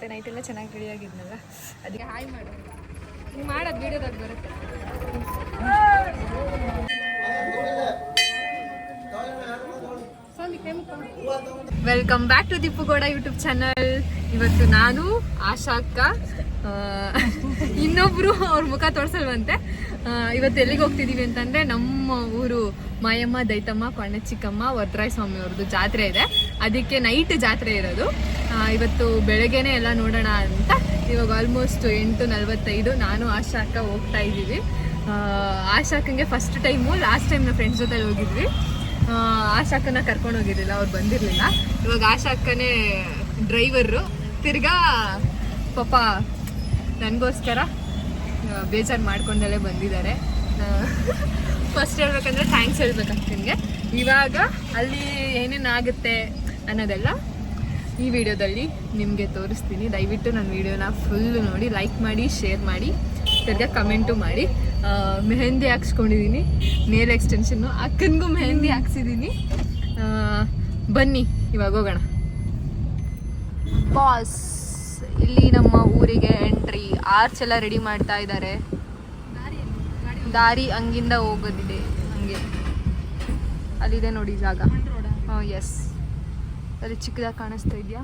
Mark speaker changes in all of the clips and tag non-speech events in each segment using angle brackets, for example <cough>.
Speaker 1: ಅನ್ಸುತ್ತೆ ನೈಟ್ ಎಲ್ಲ ಚೆನ್ನಾಗಿ ರೆಡಿ ಆಗಿದ್ನಲ್ಲ? ಅದಕ್ಕೆ ಹಾಯ್ ಮಾಡು. ನೀವು ಮಾಡೋದು ವೀಡಿಯೋದಾಗ ಬರುತ್ತೆ. Welcome back to ದಿಪ್ಪುಗೌಡ YouTube channel ಇವತ್ತು ನಾನು ಆಶಾ ಅಕ್ಕ ಆ, ಇನ್ನೊಬ್ರು ಅವ್ರ ಮುಖ ತೋರ್ಸಲ್ವಂತೆ. ಇವತ್ತು ಎಲ್ಲಿಗೆ ಹೋಗ್ತಿದೀವಿ ಅಂತಂದ್ರೆ ನಮ್ಮ ಊರು ಮಾಯಮ್ಮ, ದೈತಮ್ಮ ಕೊಣ್ಣ ಚಿಕ್ಕಮ್ಮ ವರದರಾಯ ಸ್ವಾಮಿ ಅವ್ರದ್ದು ಜಾತ್ರೆ ಇದೆ. ಅದಕ್ಕೆ ನೈಟ್ ಜಾತ್ರೆ ಇರೋದು. ಇವತ್ತು ಬೆಳಗ್ಗೆನೆ ಎಲ್ಲ ನೋಡೋಣ ಅಂತ. ಇವಾಗ ಆಲ್ಮೋಸ್ಟ್ ಎಂಟು ನಲ್ವತ್ತೈದು. ನಾನು, ಆಶಾ ಅಕ್ಕ ಹೋಗ್ತಾ ಇದ್ದೀವಿ. Asha first time last time ನಾವು ಫ್ರೆಂಡ್ಸ್ ಜೊತೆ ಹೋಗಿದ್ವಿ. ಆಶಾ ಅಕ್ಕನ ಕರ್ಕೊಂಡು ಹೋಗಿರಲಿಲ್ಲ ಅವ್ರು ಬಂದಿರಲಿಲ್ಲ. ಇವಾಗ ಆಶಾ ಅಕ್ಕನೇ ಡ್ರೈವರು ತಿರ್ಗಾ, ಪಾಪ ನನಗೋಸ್ಕರ ಬೇಜಾರು ಮಾಡ್ಕೊಂಡಲ್ಲೇ ಬಂದಿದ್ದಾರೆ. ಫಸ್ಟ್ ಹೇಳ್ಬೇಕಂದ್ರೆ ಥ್ಯಾಂಕ್ಸ್ ಹೇಳ್ಬೇಕಂತ ನಿಮಗೆ. ಇವಾಗ ಅಲ್ಲಿ ಏನೇನಾಗುತ್ತೆ ಅನ್ನೋದೆಲ್ಲ ಈ ವಿಡಿಯೋದಲ್ಲಿ ನಿಮಗೆ ತೋರಿಸ್ತೀನಿ. ದಯವಿಟ್ಟು ನನ್ನ ವಿಡಿಯೋನ ಫುಲ್ಲು ನೋಡಿ ಲೈಕ್ ಮಾಡಿ ಶೇರ್ ಮಾಡಿ ತಿರ್ಗ ಕಮೆಂಟು ಮಾಡಿ. ಮೆಹಂದಿ ಹಾಕ್ಸ್ಕೊಂಡಿದ್ದೀನಿ ನೇಲ್ ಎಕ್ಸ್ಟೆನ್ಷನ್ನು ಅಕ್ಕನಿಗೂ ಮೆಹಂದಿ ಹಾಕ್ಸಿದ್ದೀನಿ ಬನ್ನಿ, ಇವಾಗ ಹೋಗೋಣ. ಬಾಸ್ ನಮ್ಮ ಊರಿಗೆ ಎಂಟ್ರಿ ಆರ್ಚ್ ಎಲ್ಲ ರೆಡಿ ಮಾಡ್ತಾ ಇದ್ದಾರೆ ದಾರಿ ಹಂಗಿಂದ ಹೋಗೋದಿದೆ ಹಂಗೆ. ಅಲ್ಲಿದೆ ನೋಡಿ ಜಾಗ. ಹಾಂ ಎಸ್ ಅಲ್ಲಿ ಚಿಕ್ಕದಾಗಿ ಕಾಣಿಸ್ತಾ ಇದೆಯಾ?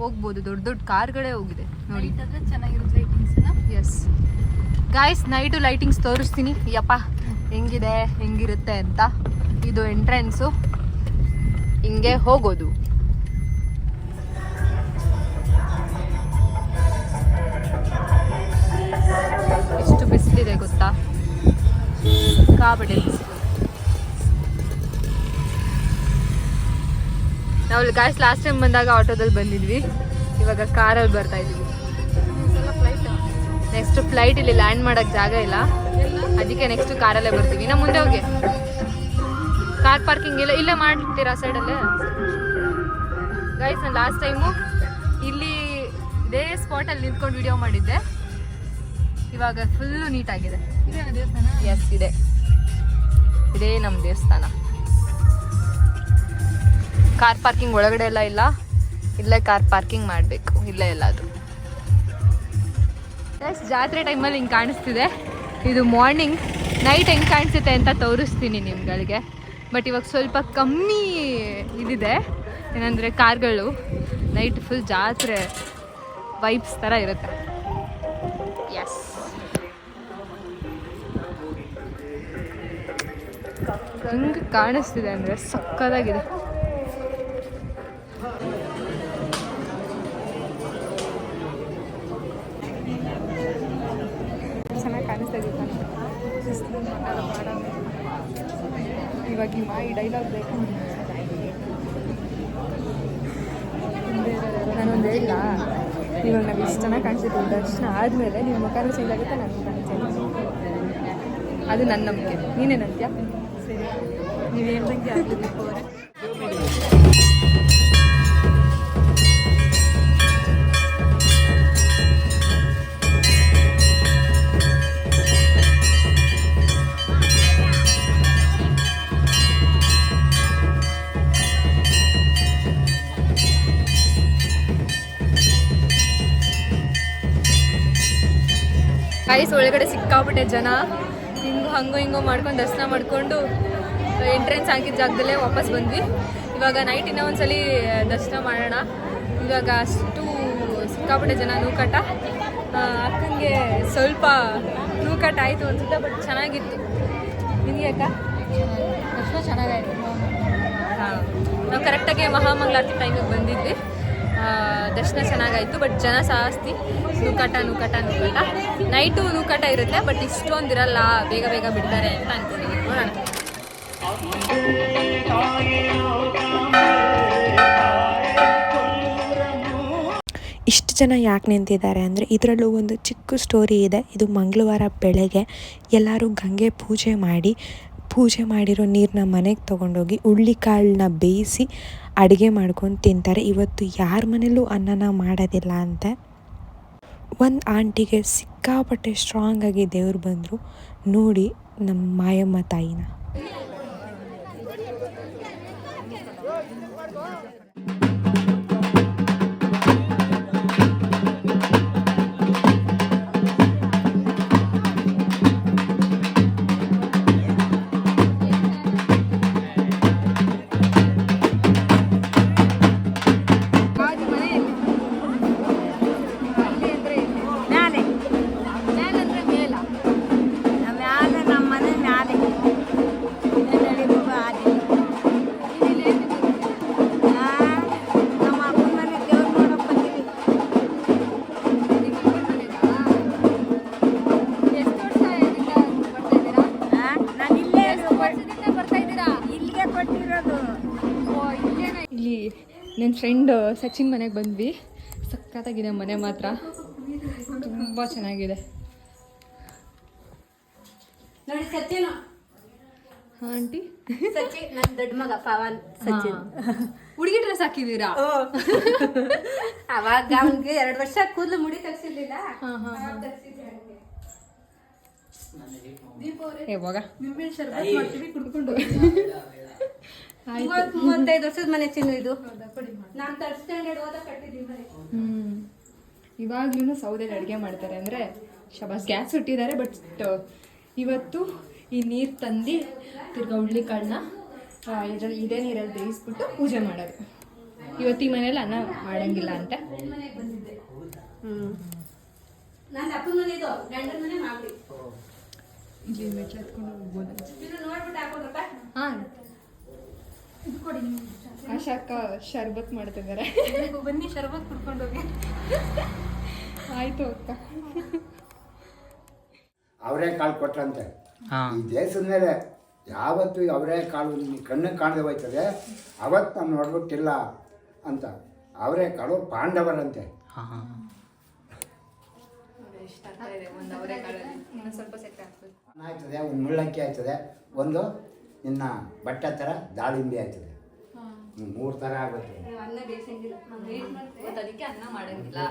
Speaker 1: ಹೋಗ್ಬೋದು, ದೊಡ್ಡ ದೊಡ್ಡ ಕಾರ್ಗಳೇ ಹೋಗಿದೆ, ನೋಡಿ. ಎಸ್ ಗಾಯ್ಸ್ ನೈಟು ಲೈಟಿಂಗ್ಸ್ ತೋರಿಸ್ತೀನಿ. ಯಪ್ಪ, ಹೆಂಗಿದೆ, ಹೆಂಗಿರುತ್ತೆ ಅಂತ. ಇದು ಎಂಟ್ರೆನ್ಸು ಹಿಂಗೆ ಹೋಗೋದು. ಎಷ್ಟು ಬಿಸಿಲಿದೆ ಗೊತ್ತಾ? ಕಾಬಡೆ. ನಾವು ಗಾಯ್ಸ್ ಲಾಸ್ಟ್ ಟೈಮ್ ಬಂದಾಗ ಆಟೋದಲ್ಲಿ ಬಂದಿದ್ವಿ. ಇವಾಗ ಕಾರಲ್ಲಿ ಬರ್ತಾ ಇದೀವಿ ನೆಕ್ಸ್ಟ್ ಫ್ಲೈಟ್ ಇಲ್ಲಿ ಲ್ಯಾಂಡ್ ಮಾಡಕ್ ಜಾಗ ಇಲ್ಲ. ಅದಕ್ಕೆ ನೆಕ್ಸ್ಟ್ ಕಾರಲ್ಲೇ ಬರ್ತೀವಿ. ನಾ ಮುಂದೆ ಹೋಗಿ. ಕಾರ್ ಪಾರ್ಕಿಂಗ್ ಇಲ್ಲ. ಇಲ್ಲೇ ಮಾಡ್ತೀರಾ ಸೈಡಲ್ಲೇ ಗೈಸ್ ನಾನು ಲಾಸ್ಟ್ ಟೈಮು ಇಲ್ಲಿ ಇದೇ ಸ್ಪಾಟಲ್ಲಿ ನಿಂತ್ಕೊಂಡು ವಿಡಿಯೋ ಮಾಡಿದ್ದೆ. ಇವಾಗ ಫುಲ್ಲು ನೀಟಾಗಿದೆ. ಎಸ್ ಇದೆ. ಇದೇ ನಮ್ಮ ದೇವಸ್ಥಾನ. ಕಾರ್ ಪಾರ್ಕಿಂಗ್ ಒಳಗಡೆ ಎಲ್ಲ ಇಲ್ಲ. ಇಲ್ಲೇ ಕಾರ್ ಪಾರ್ಕಿಂಗ್ ಮಾಡಬೇಕು. ಇಲ್ಲೇ ಎಲ್ಲ ಅದು ಎಸ್ ಜಾತ್ರೆ ಟೈಮಲ್ಲಿ ಹಿಂಗೆ ಕಾಣಿಸ್ತಿದೆ. ಇದು ಮಾರ್ನಿಂಗ್ ನೈಟ್ ಹೆಂಗೆ ಕಾಣಿಸುತ್ತೆ ಅಂತ ತೋರಿಸ್ತೀನಿ ನಿಮ್ಗಳಿಗೆ. ಬಟ್ ಇವಾಗ ಸ್ವಲ್ಪ ಕಮ್ಮಿ ಇದಿದೆ. ಏನಂದರೆ ಕಾರ್ಗಳು. ನೈಟ್ ಫುಲ್ ಜಾತ್ರೆ ವೈಬ್ಸ್ ಥರ ಇರುತ್ತೆ. ಎಸ್ ಹೆಂಗೆ ಕಾಣಿಸ್ತಿದೆ ಅಂದರೆ ಸಕ್ಕದಾಗಿದೆ ಚೆನ್ನಾಗಿ ಕಾಣಿಸ್ತಾ ಇದೆ ಇವಾಗ ಈ ಡೈಲಾಗ್ ಬೇಕು. ನಾನೊಂದು ಹೇಳಿಲ್ಲ ಇವಾಗ ನಾವು ಇಷ್ಟು ಚೆನ್ನಾಗಿ ಕಾಣಿಸ್ತಿದ್ವಿ ದರ್ಶನ ಆದಮೇಲೆ ನಿಮ್ಮ ಮುಖಾನ ಚೇಂಜ್ ಆಗುತ್ತೆ ನನ್ನ ಮುಖಾನು ಅದು ನನ್ನ ನಂಬಿಕೆ. ನೀನೇನಂತ್ಯ ಕಾಯಿಸ್ ಒಳಗಡೆ ಸಿಕ್ಕಾಬಿಟ್ಟೆ ಜನ. ಹಿಂಗು ಹಂಗು ಹಿಂಗು ಮಾಡ್ಕೊಂಡು ದರ್ಶನ ಮಾಡಿಕೊಂಡು ಎಂಟ್ರೆನ್ಸ್ ಆಗಿದ್ದ ಜಾಗದಲ್ಲೇ ವಾಪಸ್ ಬಂದ್ವಿ. ಇವಾಗ ನೈಟ್ ಇನ್ನೂ ಒಂದ್ಸಲಿ ದರ್ಶನ ಮಾಡೋಣ. ಇವಾಗ ಅಷ್ಟು ಸಿಕ್ಕಾಪಟ್ಟೆ ಜನ ನೂಕಾಟ ಅಕ್ಕಂಗೆ ಸ್ವಲ್ಪ ನೂಕಾಟ ಆಯಿತು ಅನ್ಸುತ್ತೆ ಬಟ್ ಚೆನ್ನಾಗಿತ್ತು. ನಿಮಗೆ ಅಕ್ಕ?
Speaker 2: ದರ್ಶನ ಚೆನ್ನಾಗಾಯ್ತು
Speaker 1: ಹಾಂ. ನಾವು ಕರೆಕ್ಟಾಗಿ ಮಹಾಮಂಗಳಾರತಿ ಟೈಮಿಗೆ ಬಂದಿದ್ವಿ. ದರ್ಶನ ಚೆನ್ನಾಗಾಯಿತು ಬಟ್ ಜನ ಜಾಸ್ತಿ ನೂಕಾಟ ನೂಕಾಟ ನೂಕಾಟ ನೈಟು ನೂಕಾಟ ಇರುತ್ತೆ ಬಟ್ ಇಷ್ಟೊಂದಿರಲ್ಲ ಬೇಗ ಬೇಗ ಬಿಡ್ತಾರೆ ಅಂತ ಅನ್ಕೊಂಡಿದ್ದೀನಿ ನೋಡೋಣ.
Speaker 3: ಇಷ್ಟು ಜನ ಯಾಕೆ ನಿಂತಿದ್ದಾರೆ ಅಂದರೆ ಇದರಲ್ಲೂ ಒಂದು ಚಿಕ್ಕ ಸ್ಟೋರಿ ಇದೆ. ಇದು ಮಂಗಳವಾರ ಬೆಳಗ್ಗೆ. ಎಲ್ಲರೂ ಗಂಗೆ ಪೂಜೆ ಮಾಡಿ, ಪೂಜೆ ಮಾಡಿರೋ ನೀರನ್ನ ಮನೆಗೆ ತೊಗೊಂಡೋಗಿ ಹುಳ್ಳಿಕಾಳನ್ನ ಬೇಯಿಸಿ ಅಡುಗೆ ಮಾಡ್ಕೊಂಡು ತಿಂತಾರೆ. ಇವತ್ತು ಯಾರ ಮನೇಲೂ ಅನ್ನನ ಮಾಡೋದಿಲ್ಲ ಅಂತ. ಒಂದು ಆಂಟಿಗೆ ಸಿಕ್ಕಾಪಟ್ಟೆ ಸ್ಟ್ರಾಂಗಾಗಿ ದೇವ್ರು ಬಂದರು. ನೋಡಿ ನಮ್ಮ ಮಾಯಮ್ಮ ತಾಯಿನ.
Speaker 1: ಫ್ರೆಂಡ್ ಸಚಿನ್ ಮನೆಗೆ ಬಂದ್ವಿ. ಸಖತ್ತಾಗಿದೆ ಮನೆ ಮಾತ್ರ. ತುಂಬ ಚೆನ್ನಾಗಿದೆ.
Speaker 2: ನೋಡಿ ಸಚಿನ್
Speaker 1: ಹಾಂ ಆಂಟಿ.
Speaker 2: ಸಚಿನ್ ನನ್ನ ದೊಡ್ಡ ಮಗ ಪವನ್ ಸಚಿನ್.
Speaker 1: ಹುಡುಗಿ ಡ್ರೆಸ್ ಹಾಕಿದ್ದೀರಾ
Speaker 2: ಅವಾಗ ಅವನಿಗೆ ಎರಡು ವರ್ಷ ಕೂದಲು ಮುಡಿ ತಗ್ಸಿರ್ಲಿಲ್ಲ.
Speaker 1: ಹಾಂ ಹಾಂ ಯಾವಾಗ
Speaker 2: ನಿಂಬೆ ಶರ್ಬತ್ ಮಾಡ್ತೀವಿ ಕುಡ್ಕೊಂಡು ಮೂವತ್ತ್- ಮೂವತ್ತೈದು ವರ್ಷದ ಮನೆ ಚಿನ್ನು ಇದು. ನಾನು ತರ್ಡ್ ಸ್ಟ್ಯಾಂಡರ್ಡ್ ಓದ ಕಟ್ಟಿದ್ದೀನಿ ಮನೆ.
Speaker 1: ಹ್ಮ್. ಇವಾಗ್ಲೂ ಸೌದೆಲಿ ಅಡುಗೆ ಮಾಡ್ತಾರೆ ಅಂದ್ರೆ ಶಬಾಸ್ ಗ್ಯಾಸ್ ಇಟ್ಟಿದ್ದಾರೆ ಬಟ್ ಇವತ್ತು ಈ ನೀರು ತಂದು ತಿರ್ಗಾ ಹುಳ್ಳಿಕಾಳನ್ನ ಇದ್ರಲ್ಲಿ ಇದೇ ನೀರಲ್ಲಿ ಬೇಯಿಸ್ಬಿಟ್ಟು ಪೂಜೆ ಮಾಡೋದು. ಇವತ್ತು ಈ ಮನೇಲಿ ಅನ್ನ ಮಾಡಂಗಿಲ್ಲ ಅಂತ. ಇಲ್ಲಿ ಮೆಟ್ಲು ಹತ್ಕೊಂಡು ಹೋಗ್ಬೋದು.
Speaker 2: ಇದು
Speaker 1: ಶರ್ಬತ್ ಮಾಡ್ತಿದ್ದಾರೆ.
Speaker 2: ಬನ್ನಿ ಶರ್ಬತ್ ಕುಡ್ಕೊಂಡು ಹೋಗಿ.
Speaker 1: ಆಯ್ತು ಅಕ್ಕ.
Speaker 4: ಅವರೇ ಕಾಳು ಕೊಟ್ರಂತೆ. ಈ ದೇಶದ ಮೇಲೆ ಯಾವತ್ತು ಅವರೇ ಕಾಳು ನಿಮ್ಮ ಕಣ್ಣಿಗೆ ಕಾಣದೆ ಹೋಯ್ತದೆ. ಅವತ್ತು ನಾನು ನೋಡ್ಬಿಟ್ಟಿಲ್ಲ ಅಂತ. ಅವರೇ ಕಾಳು ಪಾಂಡವರಂತೆ.
Speaker 1: ಇಷ್ಟ ಆಗ್ತಾ ಒಂದು ಅವರೇ ಕಾಳಲ್ಲಿ. ಸ್ವಲ್ಪ ಸೆಟ್ ಆಗ್ತದೆ.
Speaker 4: ಆಯ್ತದೆ ಒಂದು ಮುಳ್ಳಕ್ಕಿ ಆಯ್ತದೆ ಒಂದು ನಿನ್ನ ಬಟ್ಟೆ ಥರ ದಾಳಿಂಬೆ ಆಯ್ತದೆ ಹ್ಮ್, ಮೂರು ಥರ ಆಗುತ್ತೆ.
Speaker 2: ಅನ್ನ ಬೇಯಿಸಂಗಿಲ್ಲ
Speaker 1: ಇವತ್ತು ಅದಕ್ಕೆ ಅನ್ನ ಮಾಡಂಗಿಲ್ಲ.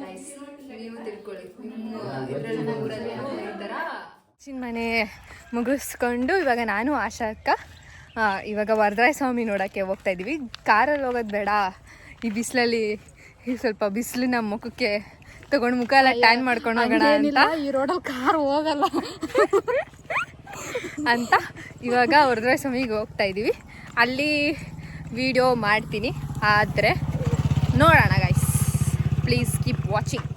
Speaker 1: ಗೈಸ್ ನೀವು ತಿಳ್ಕೊಳ್ಳಿ. ನಿಮ್ಮ ಇದ್ರಲ್ಲಿ ಊರಲ್ಲಿ ಈ ಥರ ಚಿನ್ ಮನೆ ಮುಗಿಸ್ಕೊಂಡು ಇವಾಗ ನಾನು ಆಶಾ ಅಕ್ಕ. ಇವಾಗ ವರದರಾಯ ಸ್ವಾಮಿ ನೋಡೋಕ್ಕೆ ಹೋಗ್ತಾ ಇದ್ದೀವಿ ಕಾರಲ್ಲಿ ಹೋಗೋದು ಬೇಡ. ಈ ಬಿಸಿಲಲ್ಲಿ ಸ್ವಲ್ಪ ಬಿಸಿಲು ನಮ್ಮ ಮುಖಕ್ಕೆ ತಗೊಂಡು ಮುಖ ಎಲ್ಲ ಟ್ಯಾನ್ ಮಾಡ್ಕೊಂಡು ಹೋಗೋಣ ಅಂತ.
Speaker 2: ಈ ರೋಡಲ್ಲಿ ಕಾರ್ ಹೋಗಲ್ಲ. <laughs>
Speaker 1: ಅಂತ ಇವಾಗ ವರದರಾಯ ಸ್ವಾಮಿಗೆ ಹೋಗ್ತಾ ಇದ್ದೀವಿ ಅಲ್ಲಿ ವಿಡಿಯೋ ಮಾಡ್ತೀನಿ. ಆದರೆ ನೋಡೋಣ guys please keep watching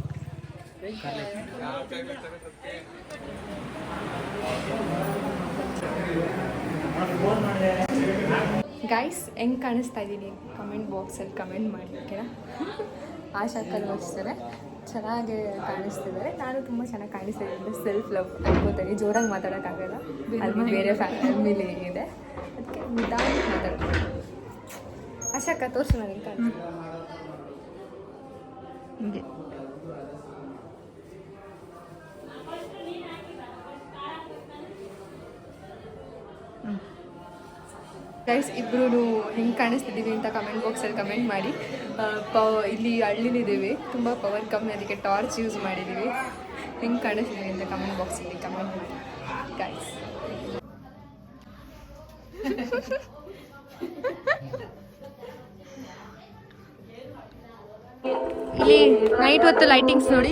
Speaker 1: guys ಹೆಂಗೆ ಕಾಣಿಸ್ತಾ ಇದ್ದೀನಿ ಕಮೆಂಟ್ ಬಾಕ್ಸಲ್ಲಿ ಕಮೆಂಟ್ ಮಾಡಿ ಓಕೆನಾ ಆಶಾ ಅಷ್ಟೇ ಚೆನ್ನಾಗಿ ಕಾಣಿಸ್ತಿದ್ದಾರೆ ನಾನು ತುಂಬ ಚೆನ್ನಾಗಿ ಕಾಣಿಸ್ತಾ ಇದ್ದೀನಿ ಸೆಲ್ಫ್ ಲವ್ ಅನ್ಕೋತೀನಿ. ಜೋರಾಗಿ ಮಾತಾಡೋಕ್ಕಾಗಲ್ಲ. ಅಲ್ಲಿ ಬೇರೆ ಫ್ಯಾಮಿಲಿ ಇದೆ. ಅದಕ್ಕೆ ನಿಧಾನಕ್ಕೆ ಮಾತಾಡ್ತೀನಿ. ಆಶಾ ಅಕ್ಕ ತೋರಿಸು ನನಗೆ. ಕಾಣಿಸ್ತೀನಿ ಹಿಂಗೆ. ಗೈಸ್ ಇಬ್ಬರು ಹೆಂಗೆ ಕಾಣಿಸ್ತಿದ್ದೀವಿ ಅಂತ ಕಮೆಂಟ್ ಬಾಕ್ಸಲ್ಲಿ ಕಮೆಂಟ್ ಮಾಡಿ. ಪವ ಇಲ್ಲಿ ಹಳ್ಳಿಲಿದ್ದೀವಿ. ತುಂಬ ಪವರ್ ಕಮ್ಮಿ ಅದಕ್ಕೆ ಟಾರ್ಚ್ ಯೂಸ್ ಮಾಡಿದ್ದೀವಿ. ಹೆಂಗೆ ಕಾಣಿಸ್ತಿದ್ದೀವಿ ಅಂತ ಕಮೆಂಟ್ ಬಾಕ್ಸಲ್ಲಿ ಕಮೆಂಟ್ ಮಾಡಿ. ಗೈಸ್ ಇಲ್ಲಿ ನೈಟ್ ಹೊತ್ತು ಲೈಟಿಂಗ್ಸ್ ನೋಡಿ.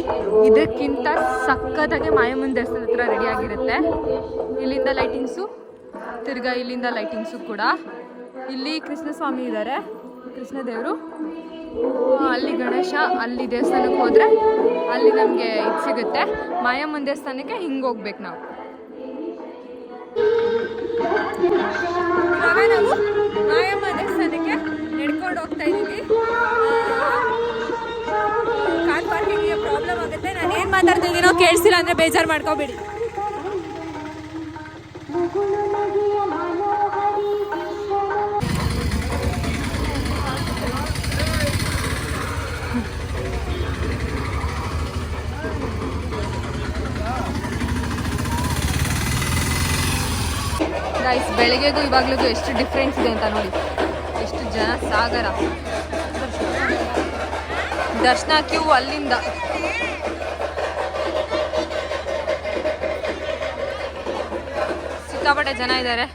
Speaker 1: ಇದಕ್ಕಿಂತ ಸಕ್ಕತ್ತಾಗೆ ಮಾಯಮ್ಮನ ಹತ್ರ ರೆಡಿ ಆಗಿರುತ್ತೆ. ಇಲ್ಲಿಂದ ಲೈಟಿಂಗ್ಸು ತಿರ್ಗಾ ಇಲ್ಲಿಂದ ಲೈಟಿಂಗ್ಸು ಕೂಡ. ಇಲ್ಲಿ ಕೃಷ್ಣಸ್ವಾಮಿ ಇದ್ದಾರೆ ಕೃಷ್ಣ ದೇವರು ಅಲ್ಲಿ ಗಣೇಶ, ಅಲ್ಲಿ ದೇವಸ್ಥಾನಕ್ಕೆ ಹೋದರೆ ಅಲ್ಲಿ ನಮಗೆ ಇದು ಸಿಗುತ್ತೆ. ಮಾಯಮ್ಮನ ದೇವಸ್ಥಾನಕ್ಕೆ ಹಿಂಗೆ ಹೋಗ್ಬೇಕು ನಾವು. ನಾವು ಮಾಯಮ್ಮ ದೇವಸ್ಥಾನಕ್ಕೆ ನಡ್ಕೊಂಡು ಹೋಗ್ತಾ ಇದ್ದೀವಿ. ಕಾರ್ ಪಾರ್ಕಿಂಗ್ಗೆ ಪ್ರಾಬ್ಲಮ್ ಆಗುತ್ತೆ. ನಾನು ಏನು ಮಾತಾಡ್ತಿದ್ದೀನೋ ಕೇಳಿಸಿಲ್ಲ ಅಂದರೆ ಬೇಜಾರು ಮಾಡ್ಕೋಬೇಡಿ. ಸನ್ರೈಸ್ ಬೆಳಗ್ಗೆಗೂ ಇವಾಗ್ಲಿಗೂ ಎಷ್ಟು ಡಿಫ್ರೆನ್ಸ್ ಇದೆ ಅಂತ ನೋಡಿ. ಎಷ್ಟು ಜನ ಸಾಗರ. ದರ್ಶನ ಕ್ಯೂ ಅಲ್ಲಿಂದ. ಸಿಕ್ಕಾಪಟ್ಟೆ ಜನ ಇದ್ದಾರೆ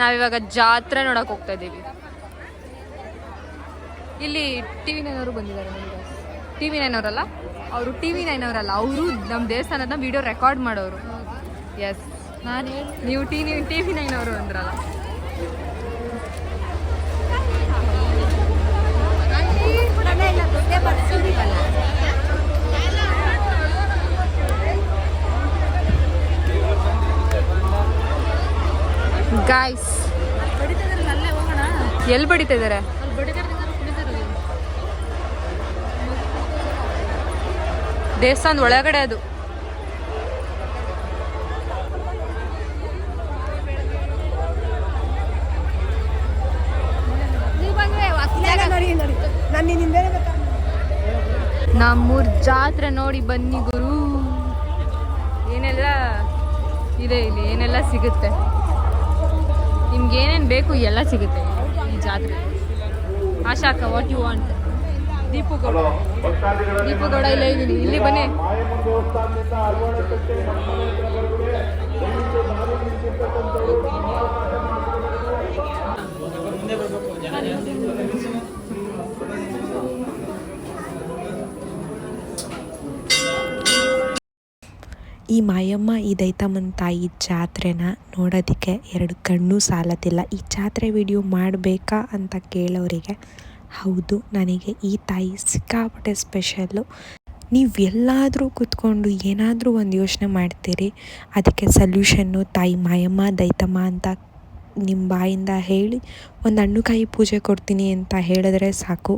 Speaker 1: ನಾವಿವಾಗ ಜಾತ್ರೆ ನೋಡಕ್ ಹೋಗ್ತಾ ಇದ್ದೀವಿ. ಇಲ್ಲಿ ಟಿ ವಿ ನೈನ್ ಅವರು ಬಂದಿದ್ದಾರೆ ಟಿ ವಿ ನೈನ್ ಅವರಲ್ಲ ಅವರು ಟಿ ವಿ ನೈನ್ ಅವರಲ್ಲ ಅವರು ನಮ್ಮ ದೇವಸ್ಥಾನದ ವಿಡಿಯೋ ರೆಕಾರ್ಡ್ ಮಾಡೋರು. ಎಸ್ ನಾನು. ನೀವು ಟಿ ನೀವು ಟಿ ವಿ ನೈನವರು ಅಂದ್ರಲ್ಲ. ಗಾಯ್ಸ್ ಎಲ್ಲಿ ಬಡಿತಾ ಇದ್ದಾರೆ ದೇವಸ್ಥಾನದ ಒಳಗಡೆ ಅದು. ನಮ್ಮೂರ್ ಜಾತ್ರೆ ನೋಡಿ ಬನ್ನಿ ಗುರು. ಏನೆಲ್ಲ ಇದೆ ಇಲ್ಲಿ ಏನೆಲ್ಲ ಸಿಗುತ್ತೆ? ನಿಮ್ಗೆ ಏನೇನು ಬೇಕು ಎಲ್ಲ ಸಿಗುತ್ತೆ ಈ ಜಾತ್ರೆ. ಆಶಾಕ what you want Deepu Gowda Deepu Gowda ಇಲ್ಲೇ ಇದ್ದೀನಿ ಇಲ್ಲಿ ಬನ್ನಿ.
Speaker 3: ಈ ಮಾಯಮ್ಮ, ಈ ದೈತಮ್ಮನ ತಾಯಿ ಜಾತ್ರೆನ ನೋಡೋದಕ್ಕೆ ಎರಡು ಕಣ್ಣು ಸಾಲತಿಲ್ಲ. ಈ ಜಾತ್ರೆ ವಿಡಿಯೋ ಮಾಡಬೇಕಾ ಅಂತ ಕೇಳೋರಿಗೆ, ಹೌದು, ನನಗೆ ಈ ತಾಯಿ ಸಿಕ್ಕಾಪಟ್ಟೆ ಸ್ಪೆಷಲ್ಲು. ನೀವು ಎಲ್ಲಾದರೂ ಕೂತ್ಕೊಂಡು ಏನಾದರೂ ಒಂದು ಯೋಚನೆ ಮಾಡ್ತೀರಿ, ಅದಕ್ಕೆ ಸಲ್ಯೂಷನ್ನು ತಾಯಿ ಮಾಯಮ್ಮ, ದೈತಮ್ಮ ಅಂತ ನಿಮ್ಮ ಬಾಯಿಂದ ಹೇಳಿ, ಒಂದು ಹಣ್ಣುಕಾಯಿ ಪೂಜೆ ಕೊಡ್ತೀನಿ ಅಂತ ಹೇಳಿದ್ರೆ ಸಾಕು.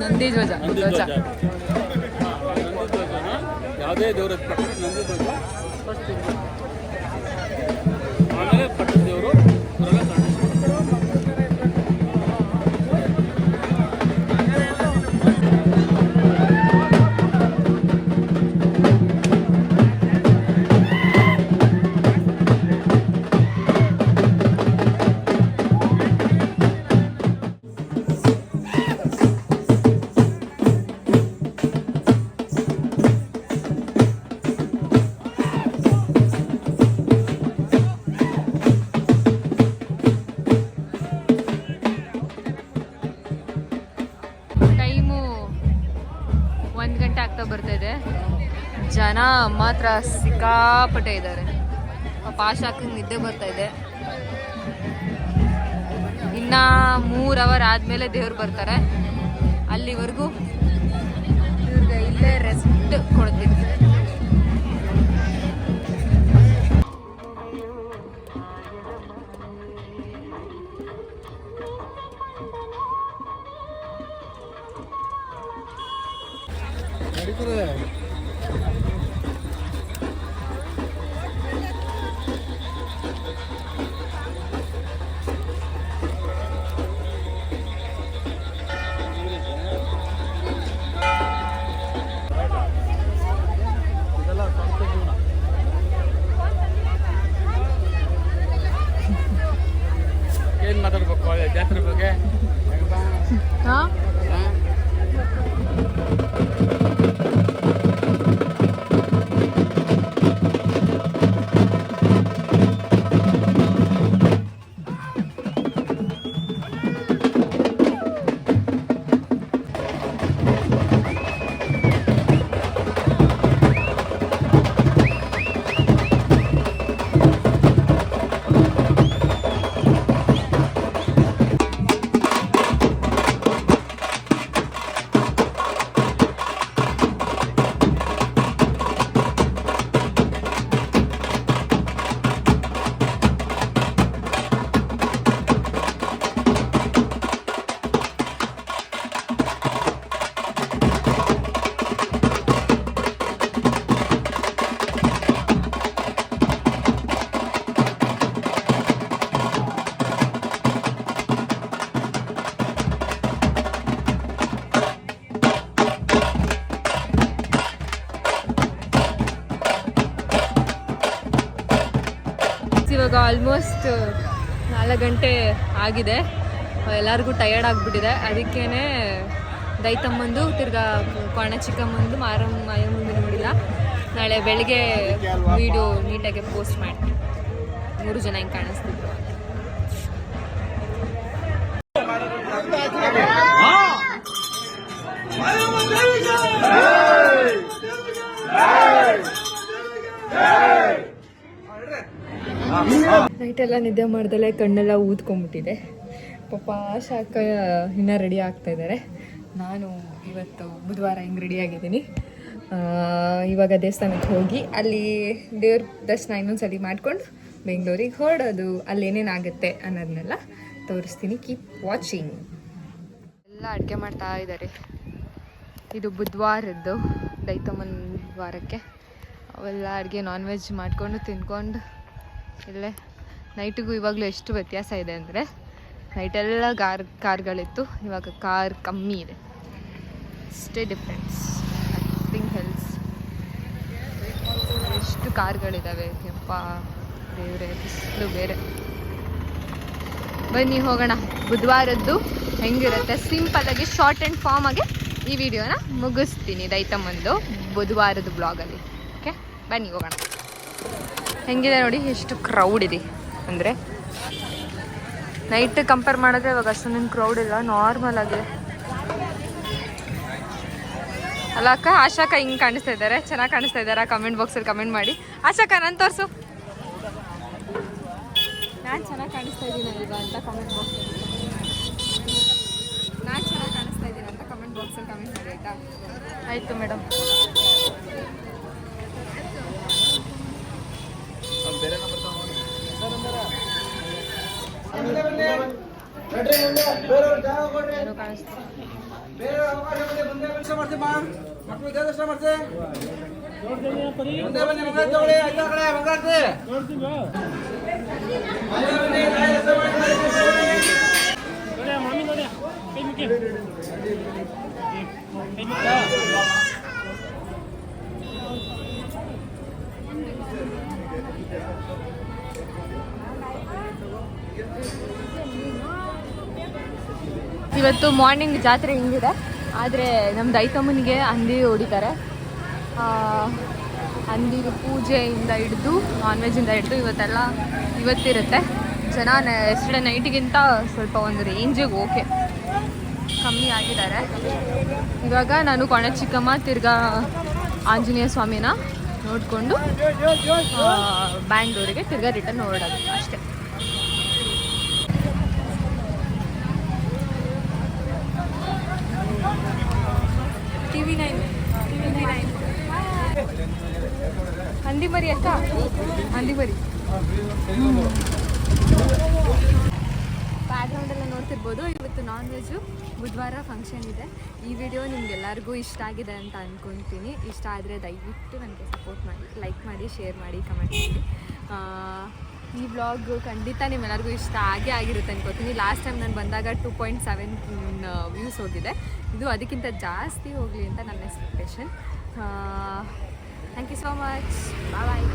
Speaker 1: ನಂದಿ ಧ್ವಜ. ಧ್ವಜ.
Speaker 5: ಯಾವುದೇ ದೇವರ ನಂದಿ ಧ್ವಜ?
Speaker 1: ಮಾತ್ರ ಸಿಕ್ಕಾಪಟ್ಟೆ ಇದ್ದಾರೆ. ಪಾಶ್ ಹಾಕಂಗೆ ನಿದ್ದೆ ಬರ್ತಾ ಇದೆ. ಇನ್ನ ಮೂರ್ ಅವರ್ ಆದ್ಮೇಲೆ ದೇವ್ರು ಬರ್ತಾರೆ. ಅಲ್ಲಿವರೆಗೂ ಇವ್ರಿಗೆ ಇಲ್ಲೇ ರೆಸ್ಟ್ ಕೊಡ್ತೀನಿ. terug, hè? Ja? ಗಂಟೆ ಆಗಿದೆ. ಎಲ್ಲರಿಗೂ ಟಯರ್ಡ್ ಆಗಿಬಿಟ್ಟಿದೆ. ಅದಕ್ಕೇ ದೈತಮ್ಮಂದು, ತಿರ್ಗಾ ಕೋಣ ಚಿಕ್ಕಮ್ಮಂದು ಮಾರಮ್ಮ, ಮಾಯಮ್ಮಂದು ನೋಡಿಲ್ಲ. ನಾಳೆ ಬೆಳಿಗ್ಗೆ ವೀಡಿಯೋ ನೀಟಾಗಿ ಪೋಸ್ಟ್ ಮಾಡ್ತೀನಿ. ಮೂರು ಜನ ಹಿಂಗೆ ಕಾಣಿಸ್ತಿದ್ರು ನೈಟೆಲ್ಲ ನಿದ್ದೆ ಮಾಡ್ದಲೆ ಕಣ್ಣೆಲ್ಲ ಊದ್ಕೊಂಬಿಟ್ಟಿದೆ. ಪಾಪ ಶಾಖ ಇನ್ನೂ ರೆಡಿ ಆಗ್ತಾ ಇದ್ದಾರೆ ನಾನು ಇವತ್ತು ಬುಧವಾರ ಹಿಂಗೆ ರೆಡಿ ಆಗಿದ್ದೀನಿ. ಆ, ಇವಾಗ ದೇವಸ್ಥಾನಕ್ಕೆ ಹೋಗಿ ಅಲ್ಲಿ ದೇವ್ರ ದರ್ಶನ ಇನ್ನೊಂದ್ಸಲಿ ಮಾಡ್ಕೊಂಡು ಬೆಂಗಳೂರಿಗೆ ಹೊರಡೋದು ಅಲ್ಲಿ ಆಗುತ್ತೆ ಅನ್ನೋದನ್ನೆಲ್ಲ ತೋರಿಸ್ತೀನಿ. ಕೀಪ್ ವಾಚಿಂಗ್ ಎಲ್ಲ ಅಡುಗೆ ಮಾಡ್ತಾ ಇದ್ದಾರೆ ಇದು ಬುಧವಾರದ್ದು. ದೈತಮ್ಮನ ವಾರಕ್ಕೆ ಅವೆಲ್ಲ ಅಡುಗೆ ನಾನ್ ವೆಜ್ ಮಾಡಿಕೊಂಡು ತಿನ್ಕೊಂಡು ಇಲ್ಲೇ ನೈಟಿಗೂ ಇವಾಗಲೂ ಎಷ್ಟು ವ್ಯತ್ಯಾಸ ಇದೆ ಅಂದರೆ ನೈಟೆಲ್ಲ ಕಾರ್ ಕಾರ್ಗಳಿತ್ತು, ಇವಾಗ ಕಾರ್ ಕಮ್ಮಿ ಇದೆ. ಅಷ್ಟೇ ಡಿಫ್ರೆನ್ಸ್ ನಥಿಂಗ್ ಹೆಲ್ಸ್ ಎಷ್ಟು ಕಾರ್ಗಳಿದ್ದಾವೆ ಯಪ್ಪ ದೇವ್ರೆ, ಬಿಸಿಲು ಬೇರೆ. ಬನ್ನಿ ಹೋಗೋಣ. ಬುಧವಾರದ್ದು ಹೆಂಗಿರುತ್ತೆ? ಸಿಂಪಲಾಗಿ ಶಾರ್ಟ್ ಆ್ಯಂಡ್ ಫಾರ್ಮ್ ಆಗಿ ಈ ವಿಡಿಯೋನ ಮುಗಿಸ್ತೀನಿ ದೈತಮ್ಮಂದು ಬುಧವಾರದ ಬ್ಲಾಗಲ್ಲಿ ಓಕೆ ಬನ್ನಿ ಹೋಗೋಣ. ಹೆಂಗಿದೆ ನೋಡಿ, ಎಷ್ಟು ಕ್ರೌಡ್ ಇದೆ. ಅಂದರೆ ನೈಟ್ ಕಂಪೇರ್ ಮಾಡಿದ್ರೆ ಇವಾಗ ಅಷ್ಟೊಂದೇನು ಕ್ರೌಡ್ ಇಲ್ಲ ನಾರ್ಮಲ್ ಆಗಿದೆ ಅಲ್ಲ ಅಕ್ಕ ಆಶಾಕ ಹಿಂಗೆ ಕಾಣಿಸ್ತಾ ಇದ್ದಾರೆ ಚೆನ್ನಾಗಿ ಕಾಣಿಸ್ತಾ ಇದ್ದಾರೆ ಕಮೆಂಟ್ ಬಾಕ್ಸಲ್ಲಿ ಕಮೆಂಟ್ ಮಾಡಿ. ಆಶಾಕ ನಾನು ತೋರ್ಸು. ನಾನು ಚೆನ್ನಾಗಿ ಕಾಣಿಸ್ತಾ ಇದ್ದೀನಿ ಅಂತ ಕಮೆಂಟ್ ಬಾಕ್ಸ್ ನಾನು ಚೆನ್ನಾಗಿ ಕಾಣಿಸ್ತಾ ಇದ್ದೀನಿ ಅಂತ ಕಮೆಂಟ್ ಬಾಕ್ಸಲ್ಲಿ ಕಮೆಂಟ್ ಮಾಡಿ ಆಯಿತಾ? ಆಯಿತು ಮೇಡಮ್
Speaker 5: ಬೇರೆ ನಂಬರ್ ತಗೊಂಡು
Speaker 1: ಏನೋ ಕಾಣಿಸ್ತಾ
Speaker 5: ಬೇರೆ ಅವಕಾಶ ಮಾಡ್ತೀನಿ ಮುಂದೆ ಕೆಲಸ ಮಾಡ್ತೀನಿ ಮಕ್ಕಳು ದೇವದರ್ಶನ ಮಾಡ್ತೀನಿ ಮಾಮಿ ನೋಡಿ ಕೈ ಮುಗಿ
Speaker 1: ಇವತ್ತು ಮಾರ್ನಿಂಗ್ ಜಾತ್ರೆ ಹಿಂಗಿದೆ? ಆದರೆ ನಮ್ಮ ದೈತಮ್ಮನಿಗೆ ಹಂದಿ ಹೊಡಿತಾರೆ. ಆ, ಹಂದಿದು ಪೂಜೆಯಿಂದ ಹಿಡಿದು ನಾನ್ ವೆಜ್ಜಿಂದ ಹಿಡಿದು ಇವತ್ತೆಲ್ಲ ಇವತ್ತಿರುತ್ತೆ. ಜನ ಎಸ್ಟರ್ಡೇ ನೈಟಿಗಿಂತ ಸ್ವಲ್ಪ ಒಂದು ರೇಂಜಿಗೆ ಓಕೆ ಕಮ್ಮಿ ಆಗಿದ್ದಾರೆ. ಇವಾಗ ನಾನು ಕೊಣ ಚಿಕ್ಕಮ್ಮ ತಿರ್ಗಾ ಆಂಜನೇಯ ಸ್ವಾಮಿನ ನೋಡಿಕೊಂಡು ಬ್ಯಾಂಗ್ಳೂರಿಗೆ ತಿರ್ಗಾ ರಿಟರ್ನ್ ಹೊರಡೋದು ಅಷ್ಟೇ ಟಿವಿ ನೈನ್ ಟಿವಿ ನೈನ್ ಹಂದಿ ಮರಿ ಅಕ್ಕ ಹಂದಿ ಬರಿ ನೋಡ್ತಿರ್ಬೋದು. ಇವತ್ತು ನಾನ್ ವೆಜ್ಜು ಬುಧವಾರ ಫಂಕ್ಷನ್ ಇದೆ. ಈ ವಿಡಿಯೋ ನಿಮ್ಗೆಲ್ಲರಿಗೂ ಇಷ್ಟ ಆಗಿದೆ ಅಂತ ಅಂದ್ಕೊತೀನಿ ಇಷ್ಟ ಆದರೆ ದಯವಿಟ್ಟು ನನಗೆ ಸಪೋರ್ಟ್ ಮಾಡಿ ಲೈಕ್ ಮಾಡಿ ಶೇರ್ ಮಾಡಿ ಕಮೆಂಟ್ ಮಾಡಿ. ಈ ಬ್ಲಾಗ್ ಖಂಡಿತ ನಿಮ್ಮೆಲ್ಲರಿಗೂ ಇಷ್ಟ ಆಗೇ ಆಗಿರುತ್ತೆ ಅನ್ಕೋತೀನಿ. ಲಾಸ್ಟ್ ಟೈಮ್ ನಾನು ಬಂದಾಗ ಟೂ ಪಾಯಿಂಟ್ ಸೆವೆನ್ ವ್ಯೂಸ್ ಹೋಗಿದೆ. ಇದು ಅದಕ್ಕಿಂತ ಜಾಸ್ತಿ ಹೋಗಲಿ ಅಂತ ನನ್ನ expectation thank you so much bye